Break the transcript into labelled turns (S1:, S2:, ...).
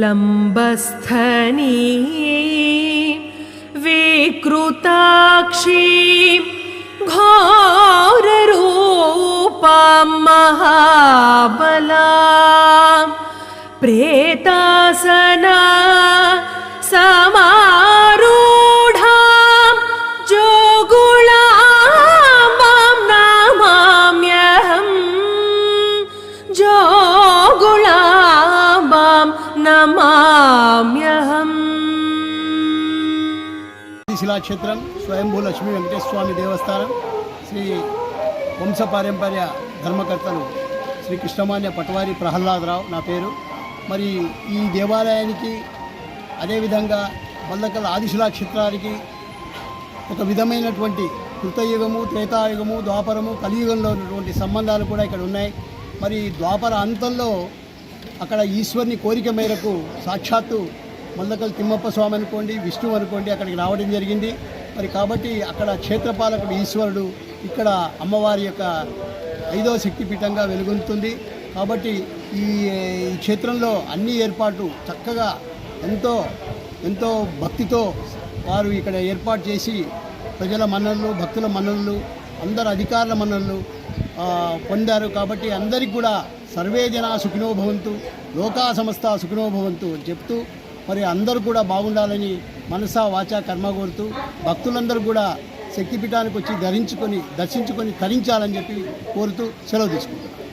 S1: लम्बस्थनी विकृताक्षी महाबला प्रेतासना समारूढां నమామ్యహం
S2: శిలాక్షేత్రం స్వయంభూ లక్ష్మీ వెంకటేశ్వర స్వామి దేవస్థానం శ్రీ వంశ పారంపర్య ధర్మకర్తలు శ్రీ కృష్ణమాన్య పటవారి ప్రహ్లాదరావు నా పేరు. మరి ఈ దేవాలయానికి అదేవిధంగా వల్లకల్ ఆదిశిలా క్షేత్రానికి ఒక విధమైనటువంటి కృతయుగము త్రేతాయుగము ద్వాపరము కలియుగంలో ఉన్నటువంటి సంబంధాలు కూడా ఇక్కడ ఉన్నాయి. మరి ద్వాపర అంతంలో అక్కడ ఈశ్వరుని కోరిక మేరకు సాక్షాత్తు మల్లకల్ తిమ్మప్ప స్వామి అనుకోండి విష్ణువు అనుకోండి అక్కడికి రావడం జరిగింది. మరి కాబట్టి అక్కడ క్షేత్రపాలకుడు ఈశ్వరుడు ఇక్కడ అమ్మవారి యొక్క ఐదవ శక్తిపీఠంగా వెలుగొందుతుంది. కాబట్టి ఈ క్షేత్రంలో అన్ని ఏర్పాటు చక్కగా ఎంతో ఎంతో భక్తితో వారు ఇక్కడ ఏర్పాటు చేసి ప్రజల మన్ననలు భక్తుల మన్ననలు అందరు అధికారుల మన్ననలు పొందారు కాబట్టి అందరికి కూడా సర్వే జన సుఖినో భవంతు లోకా సమస్త సుఖినో భవంతు అని చెప్తూ మరి అందరూ కూడా బాగుండాలని మనసా వాచా కర్మ కోరుతూ భక్తులందరూ కూడా శక్తిపీఠానికి వచ్చి ధరించుకొని దర్శించుకొని తరించాలని చెప్పి కోరుతూ సెలవు తీసుకుంటారు